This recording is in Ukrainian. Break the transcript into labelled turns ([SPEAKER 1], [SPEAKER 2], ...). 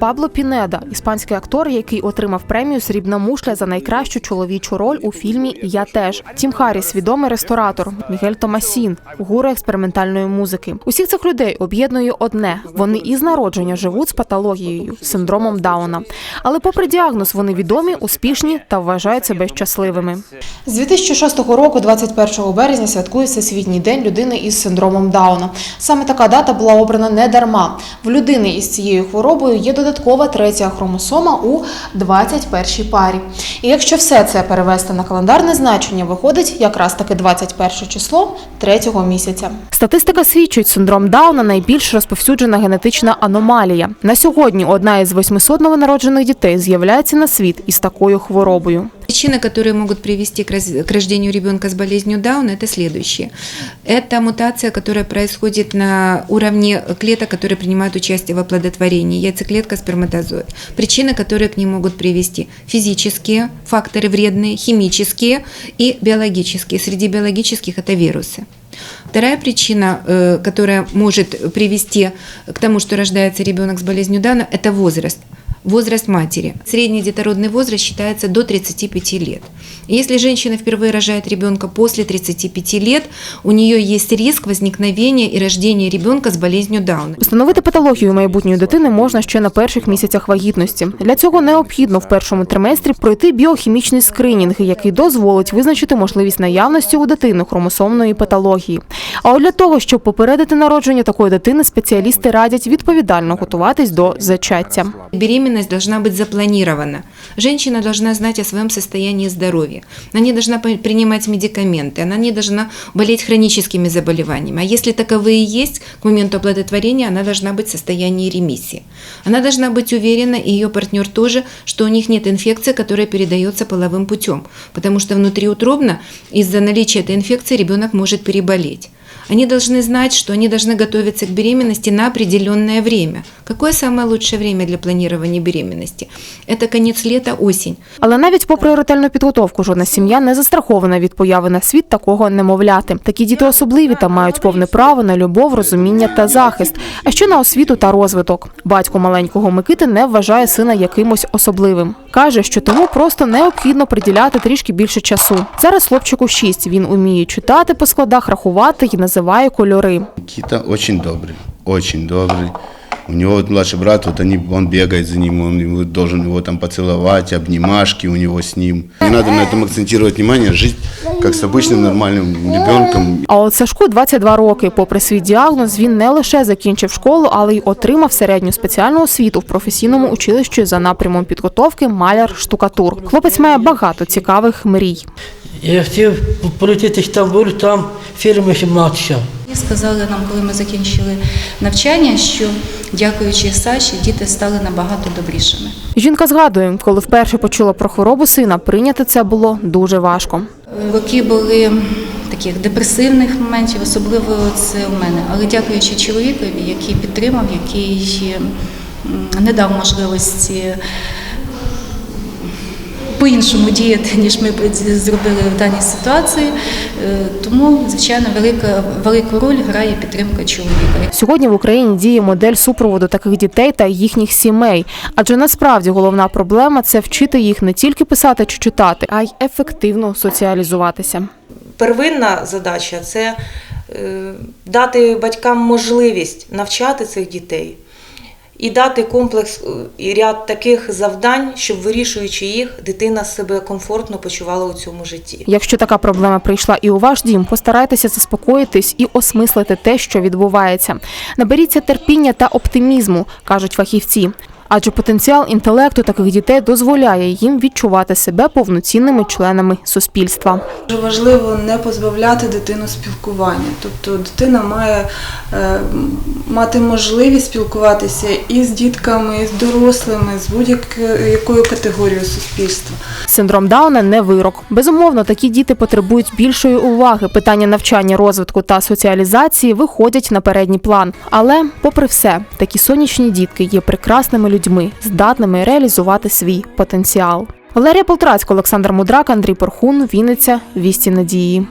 [SPEAKER 1] Пабло Пінеда, іспанський актор, який отримав премію Срібна мушля за найкращу чоловічу роль у фільмі Я теж. Тім Харріс, відомий ресторатор, Мігель Томасін, гуру експериментальної музики. Усіх цих людей об'єднує одне: вони із народження живуть з патологією, синдромом Дауна. Але, попри діагноз, вони відомі, успішні та вважають себе щасливими. З 2006 року, 21 березня, святкує Всесвітній день людини із синдромом Дауна. Саме така дата була обрана не дарма. В людини із цією хворобою є додаткова третя хромосома у 21 парі. І якщо все це перевести на календарне значення, виходить якраз таки 21 число третього місяця. Статистика свідчить, синдром Дауна найбільш розповсюджена генетична аномалія. На сьогодні одна із 800 новонароджених дітей з'являється на світ із такою хворобою.
[SPEAKER 2] Причины, которые могут привести к, раз- к рождению ребенка с болезнью Дауна, это следующие. Это мутация, которая происходит на уровне клеток, которые принимают участие в оплодотворении, яйцеклетка, сперматозоид. Причины, которые к ним могут привести. Физические факторы вредные, химические и биологические. Среди биологических это вирусы. Вторая причина, э, которая может привести к тому, что рождается ребенок с болезнью Дауна, это возраст возраст матери. Средний детородный возраст считается до 35 лет. Если женщина впервые рожает ребенка после 35 лет, у нее есть риск возникновения и рождения ребенка с болезнью Дауна.
[SPEAKER 1] Встановити патологію майбутньої дитини можна ще на перших місяцях вагітності. Для цього необхідно в першому триместрі пройти біохімічний скринінг, який дозволить визначити можливість наявності у дитини хромосомної патології. А от для того, щоб попередити народження такої дитини, спеціалісти радять відповідально готуватись до зачаття.
[SPEAKER 2] Беременность должна быть запланирована. Женщина должна знать о своем состоянии здоровья. Она не должна принимать медикаменты, она не должна болеть хроническими заболеваниями. А если таковые есть, к моменту оплодотворения она должна быть в состоянии ремиссии. Она должна быть уверена, и ее партнер тоже, что у них нет инфекции, которая передается половым путем. Потому что внутриутробно из-за наличия этой инфекции ребенок может переболеть. Они должны знать, что они должны готовиться к беременности на определенное время. Какое самое лучшее время для планирования беременности? Это конец лета, осень.
[SPEAKER 1] Але навіть попри ретельну підготовку, жодна сім'я не застрахована від появи на світ такого немовляти. Такі діти особливі та мають повне право на любов, розуміння та захист, а ще на освіту та розвиток. Батько маленького Микити не вважає сина якимось особливим. каже, що тому просто необхідно приділяти трішки більше часу. Зараз хлопчику 6, Він уміє читати по складах, рахувати і називає кольори.
[SPEAKER 3] Никита очень добрый, очень добрый. У него вот младший брат, вот они, он бегает за ним, он его- должен его там поцеловать, обнимашки у него с ним. Не надо на этом акцентировать внимание, жить как с обычным нормальным ребенком.
[SPEAKER 1] А от Сашку 22 роки. Попри свій діагноз, він не лише закінчив школу, але й отримав середню спеціальну освіту в професійному училищі за напрямом підготовки маляр-штукатур. Хлопець має багато цікавих мрій.
[SPEAKER 4] Я хотів полетіти в Стамбул, там фірми матча.
[SPEAKER 5] І Сказали нам, коли ми закінчили навчання, що дякуючи Саші, діти стали набагато добрішими.
[SPEAKER 1] Жінка згадує, коли вперше почула про хворобу сина, прийняти це було дуже важко.
[SPEAKER 5] Роки були таких депресивних моментів, особливо це у мене. Але дякуючи чоловікові, який підтримав, який не дав можливості по-іншому діяти, ніж ми зробили в даній ситуації. Е, Тому, звичайно, велика, велику роль грає підтримка чоловіка.
[SPEAKER 1] Сьогодні в Україні діє модель супроводу таких дітей та їхніх сімей. Адже насправді головна проблема це вчити їх не тільки писати чи читати, а й ефективно соціалізуватися.
[SPEAKER 6] Первинна задача це е, дати батькам можливість навчати цих дітей і дати комплекс е, і ряд таких завдань, щоб вирішуючи їх, дитина себе комфортно почувала у цьому житті.
[SPEAKER 1] Якщо така проблема прийшла і у ваш дім, постарайтеся заспокоїтись і осмислити те, що відбувається. Наберіться терпіння та оптимізму, кажуть фахівці. Адже потенціал інтелекту таких дітей дозволяє їм відчувати себе повноцінними членами суспільства.
[SPEAKER 7] Дуже важливо не позбавляти дитину спілкування. Тобто дитина має е, мати можливість спілкуватися і з дітками, і з дорослими, з будь-якою категорією суспільства.
[SPEAKER 1] Синдром Дауна не вирок. Безумовно, такі діти потребують більшої уваги. Питання навчання, розвитку та соціалізації виходять на передній план. Але, попри все, такі сонячні дітки є прекрасними людьми, здатними реалізувати свій потенціал. Валерія Полтрацька, Олександр Мудрак, Андрій Порхун, Вінниця, Вісті Надії.